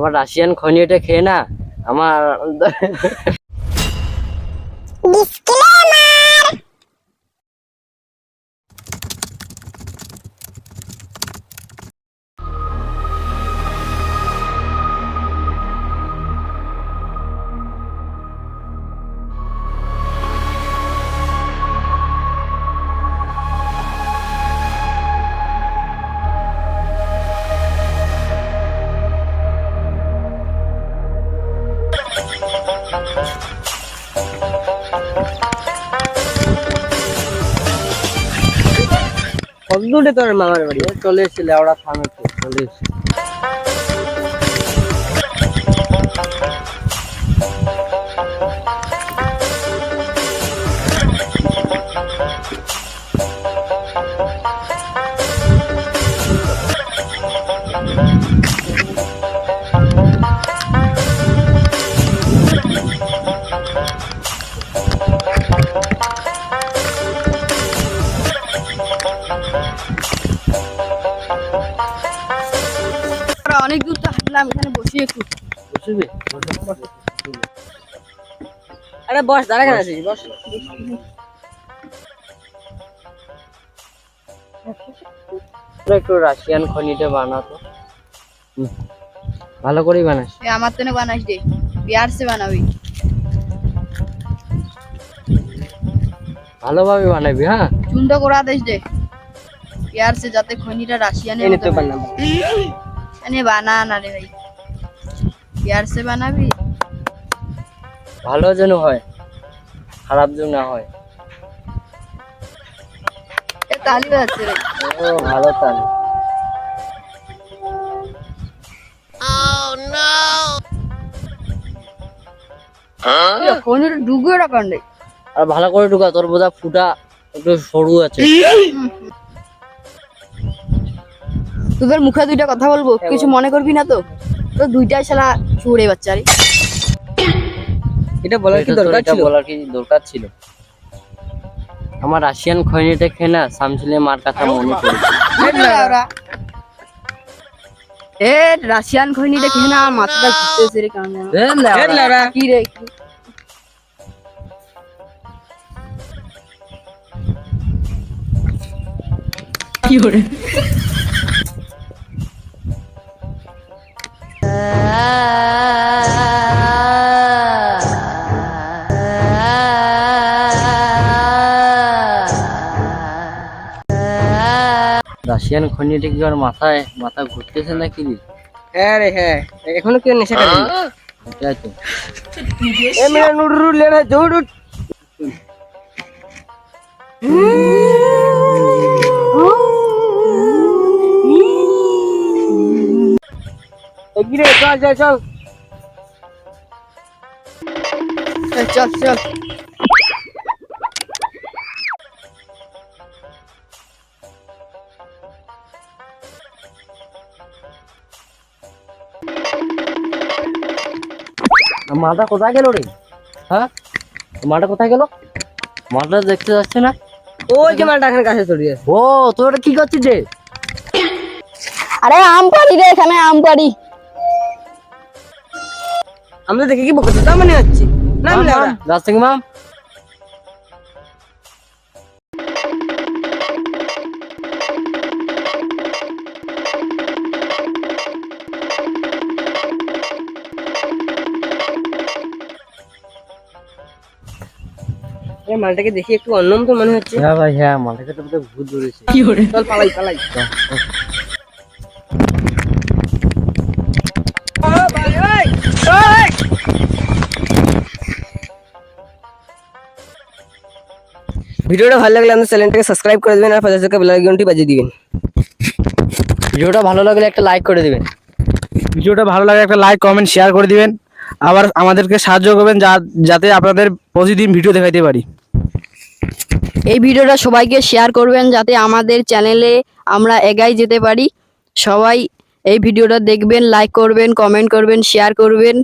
আমার রাশিয়ান খনিটা খেয়ে না আমার দূরে তোর মামার বাড়ি চলে এসেছিলে ওরা থামে চলে এসেছে। অনেক দূর তো হাঁটলাম এখানে বসি একটু। আরে বস দাঁড়া কেন আছিস? বস। একটু রাশিয়ান খনিটা বানাতো ভালো করেই বানাস। এ আমার তেনে বানাস দে। বিয়ার সে বানাবি। ভালোভাবে বানাবি হ্যাঁ? চুনটা করা দেশ দে। বিয়ার সে যাতে খনিটা রাশিয়ানের এনে তো হয়। পারলাম এনে বানা না রে ভাই। বিয়ার সে বানাবি? ভালো যেন হয় খারাপ যেন না হয়। এ তালি বাজছে রে। ও ভালো এ, খনিটা ডুবে রাখান আর ভালো করে ঢুকা তোর বোধা ফুটা একটু সরু আছে। তোদের মুখে দুইটা কথা বলব কিছু মনে করবি না তো? তো দুইটাই শালা চুড়ে বাচ্চা রে। এটা বলার কি দরকার ছিল? বলার কি দরকার ছিল? আমার রাশিয়ান খৈনিটা খেয়ে না শামসুলে মার কথা মনে পড়েছে ওরা এ রাশিয়ান খনিটা খেয়ে না আমার মাথাটা ঘুরতেছে রে লেওড়া। কি রে কি? রাশিয়ান খনিটা কি আর মাথায় মাথা ঘুরতেছে নাকি? রে? হ্যাঁ রে হ্যাঁ। এখনও কেউ নেশা করেনি? এটাই তো। এ মেরা নুডরু লে রে দৌড় চল চল চল চল। মাটা কোথায় গেল রে? হ্যাঁ? মাটা কোথায় গেল? মাটা দেখতে যাচ্ছে না। ওই যে মালটা এখানে কাছে চলে আছে ও তোর এটা কি করছিস রে? আরে আম পাড়ি রে এখানে আম পাড়ি। আমরা দেখে কি বকতে তা মনে হচ্ছে। না মিলা গাছ থেকে মাম। এই মালটাকে দেখি একটু অন্যম তো মনে হচ্ছে। হ্যাঁ ভাই হ্যাঁ মাটাকে তো বোধহয় ভূত ধরেছে। চল পালাই পালাই। ভিডিওটা ভালো লাগলে আমাদের চ্যানেলটাকে সাবস্ক্রাইব করে দেবেন আর পাশে থাকা বেল আইকনটি বাজিয়ে দিবেন। ভিডিওটা ভালো লাগলে একটা লাইক করে দিবেন। ভিডিওটা ভালো লাগে একটা লাইক কমেন্ট শেয়ার করে দিবেন। আবার আমাদেরকে সাহায্য করবেন যা- যাতে আপনাদের প্রতিদিন ভিডিও দেখাইতে পারি এই ভিডিওটা সবাইকে শেয়ার করবেন যাতে আমাদের চ্যানেলে আমরা এগাই যেতে পারি সবাই এই ভিডিওটা দেখবেন লাইক করবেন কমেন্ট করবেন শেয়ার করবেন.